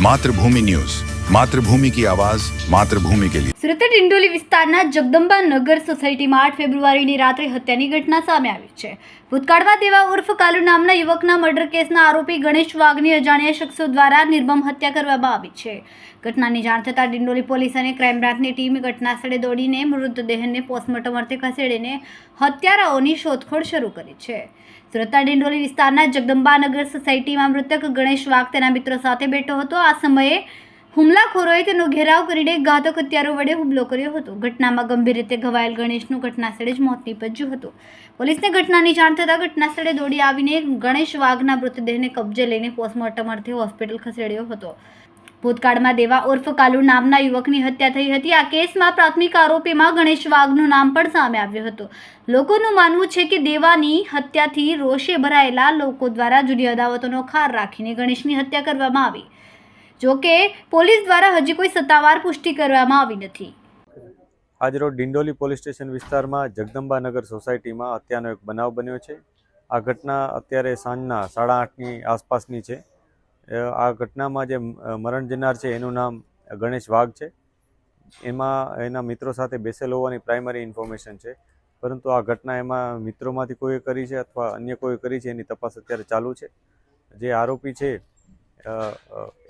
Mathrubhumi news Mathrubhumi કી આવાજ માતૃભૂમિ કે લીએ સુરત ડિંડોલી વિસ્તારના જગદંબા નગર સોસાયટીમાં આઠ ફેબ્રુઆરીની રાત્રે હત્યાની ઘટના સામે આવી છે. ભૂતકાળમાં તેવા ઉર્ફ કાલુ નામના યુવકના મર્ડર કેસના આરોપી ગણેશ વાઘની અજાણ્યા શખ્સો દ્વારા નિર્મમ હત્યા કરવામાં આવી છે. ઘટનાની જાણ થતાં ડિંડોલી પોલીસ અને ક્રાઇમ બ્રાન્ચની ટીમ ઘટના સ્થળે દોડીને મૃતદેહને પોસ્ટમોર્ટમ અર્થે ખસેડીને હત્યારાઓની શોધખોળ શરૂ કરી છે. સુરતના ડિંડોલી વિસ્તારના જગદંબા નગર સોસાયટીમાં મૃતક ગણેશ વાઘ તેના મિત્રો સાથે બેઠો હતો. આ સમયે હુમલાખોરોએ તેનો ઘેરાવ કરીને ઘાતક હત્યારો વડે હુમલો કર્યો હતો. ઘટનામાં ગંભીર રીતે ઘવાયેલ ગણેશનું ઘટના સ્થળે જ મોત નીપજ્યું હતું. પોલીસને ઘટનાની જાણ થતાં ઘટના સ્થળે દોડી આવીને ગણેશ વાઘના મૃતદેહને કબજે લઈને પોસ્ટમોર્ટમ અર્થે હોસ્પિટલ ખસેડ્યો હતો. ભૂતકાળમાં દેવા ઉર્ફ કાલુ નામના યુવકની હત્યા થઈ હતી. આ કેસમાં પ્રાથમિક આરોપીમાં ગણેશ વાઘનું નામ પણ સામે આવ્યું હતું. લોકોનું માનવું છે કે દેવાની હત્યાથી રોષે ભરાયેલા લોકો દ્વારા જુદી અદાવતોનો ખાર રાખીને ગણેશની હત્યા કરવામાં આવી. જો કે પોલીસ દ્વારા હજી કોઈ સત્તાવાર પુષ્ટિ કરવામાં આવી નથી. આજરોજ ડિંડોલી પોલીસ સ્ટેશન વિસ્તારમાં જગદંબાનગર સોસાયટીમાં હત્યાનો એક બનાવ બન્યો છે. આ ઘટના અત્યારે સાંજના સાડા આઠની આસપાસની છે. આ ઘટનામાં જે મરણ જનાર છે એનું નામ ગણેશ વાઘ છે. એમાં એના મિત્રો સાથે બેસેલ હોવાની પ્રાઇમરી ઇન્ફોર્મેશન છે. પરંતુ આ ઘટના એમાં મિત્રોમાંથી કોઈએ કરી છે અથવા અન્ય કોઈ કરી છે એની તપાસ અત્યારે ચાલુ છે. જે આરોપી છે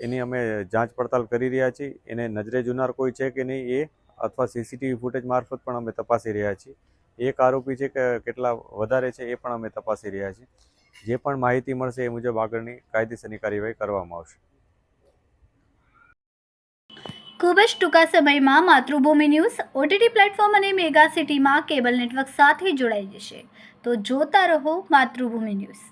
એની અમે જાંચ પડતાલ કરી રહ્યા છીએ. એને નજરે જુનાર કોઈ છે કે નહીં એ અથવા સીસીટીવી ફૂટેજ મારફત પણ અમે તપાસી રહ્યા છીએ. એક આરોપી છે કે કેટલા વધારે છે એ પણ અમે તપાસી રહ્યા છીએ. જે પણ માહિતી મળશે એ મુજબ આગળની કાયદેસરની કાર્યવાહી કરવામાં આવશે. ખૂબ જ ટૂંકા સમયમાં માતૃભૂમિ ન્યૂઝ ઓટીટી પ્લેટફોર્મ અને મેગા સિટીમાં કેબલ નેટવર્ક સાથે જોડાઈ જશે. તો જોતા રહો માતૃભૂમિ ન્યૂઝ.